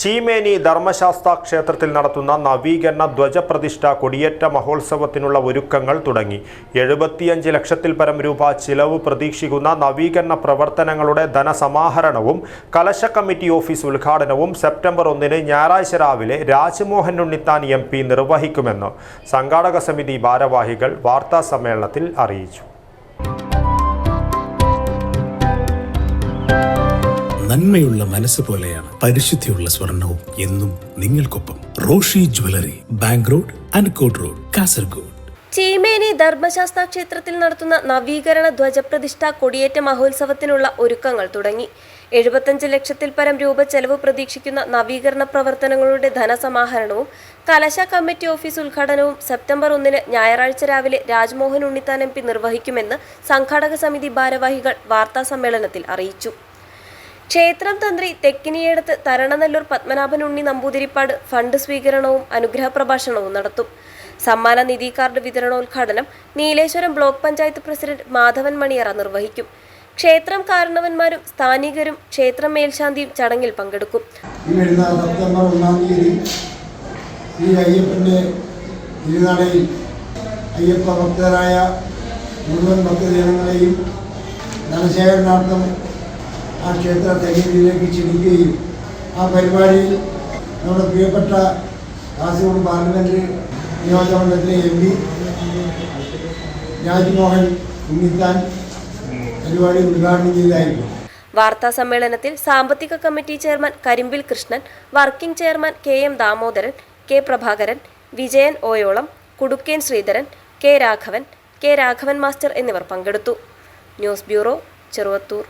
ചീമേനി ധർമ്മശാസ്ത്ര ക്ഷേത്രത്തിൽ നടത്തുന്ന നവീകരണ ധ്വജപ്രതിഷ്ഠ കൊടിയേറ്റ മഹോത്സവത്തിനുള്ള ഒരുക്കങ്ങൾ തുടങ്ങി. എഴുപത്തിയഞ്ച് ലക്ഷത്തിൽ പരം രൂപ ചിലവ് പ്രതീക്ഷിക്കുന്ന നവീകരണ പ്രവർത്തനങ്ങളുടെ ധനസമാഹരണവും കലശ കമ്മിറ്റി ഓഫീസ് ഉദ്ഘാടനവും സെപ്റ്റംബർ ഒന്നിന് ഞായറാഴ്ച രാവിലെ രാജ്മോഹൻ ഉണ്ണിത്താൻ എം നിർവഹിക്കുമെന്ന് സംഘാടക സമിതി ഭാരവാഹികൾ വാർത്താ സമ്മേളനത്തിൽ അറിയിച്ചു. നന്മയുള്ള മനസ്സ് പോലെയാണ് പരിശുദ്ധിയുള്ള സ്വർണവും എന്നും നിങ്ങൾക്കൊപ്പം Roshi jewellery bank road Ankot road Kasaragod. Cheemeni ധർമ്മശാസ്ത്ര ക്ഷേത്രത്തിൽ നടത്തുന്ന നവീകരണ ധ്വജപ്രതിഷ്ഠ കൊടിയേറ്റ മഹോത്സവത്തിനുള്ള ഒരുക്കങ്ങൾ തുടങ്ങി. എഴുപത്തഞ്ച് ലക്ഷത്തിൽ പരം രൂപ ചെലവ് പ്രതീക്ഷിക്കുന്ന നവീകരണ പ്രവർത്തനങ്ങളുടെ ധനസമാഹരണവും കലശ കമ്മിറ്റി ഓഫീസ് ഉദ്ഘാടനവും സെപ്റ്റംബർ ഒന്നിന് ഞായറാഴ്ച രാവിലെ രാജ്മോഹൻ ഉണ്ണിത്താൻ എം നിർവഹിക്കുമെന്ന് സംഘാടക സമിതി ഭാരവാഹികൾ വാർത്താസമ്മേളനത്തിൽ അറിയിച്ചു. ക്ഷേത്രം തന്ത്രി തെക്കിനിയടത്ത് തരണനല്ലൂർ പത്മനാഭൻ ഉണ്ണി നമ്പൂതിരിപ്പാട് ഫണ്ട് സ്വീകരണവും അനുഗ്രഹ പ്രഭാഷണവും നടത്തും. സമ്മാന നിധി കാർഡ് വിതരണോദ്ഘാടനം നീലേശ്വരം ബ്ലോക്ക് പഞ്ചായത്ത് പ്രസിഡന്റ് മാധവൻ മണിയറ നിർവഹിക്കും. ക്ഷേത്രം കാരണവന്മാരും സ്ഥാനികരും ക്ഷേത്രം മേൽശാന്തിയും ചടങ്ങിൽ പങ്കെടുക്കും. അയ്യപ്പ ഭക്തരായ മുഴുവൻ ഭക്തജനങ്ങളെയും ധനശേഖരണാർത്ഥം ആ ക്ഷേത്ര തെങ്ങിലേക്ക് ക്ഷണിക്കുകയും ആ പരിപാടിയിൽ നമ്മുടെ പ്രിയപ്പെട്ട കാസർഗോഡ് പാർലമെന്റ് നിയോജകമണ്ഡലത്തിലെ എം പി രാജ്മോഹൻ ഉണ്ണിത്താൻ പരിപാടി ഉദ്ഘാടനം ചെയ്തായിരുന്നു വാർത്താ സമ്മേളനത്തിൽ സാമ്പത്തിക committee chairman Karimbil Krishnan working chairman K M Damodaran K Prabhakaran Vijayan Oyolam Kudukken Sreedharan K Raghavan K Raghavan master എന്നിവർ പങ്കെടുത്തു. News bureau Cheruvathur.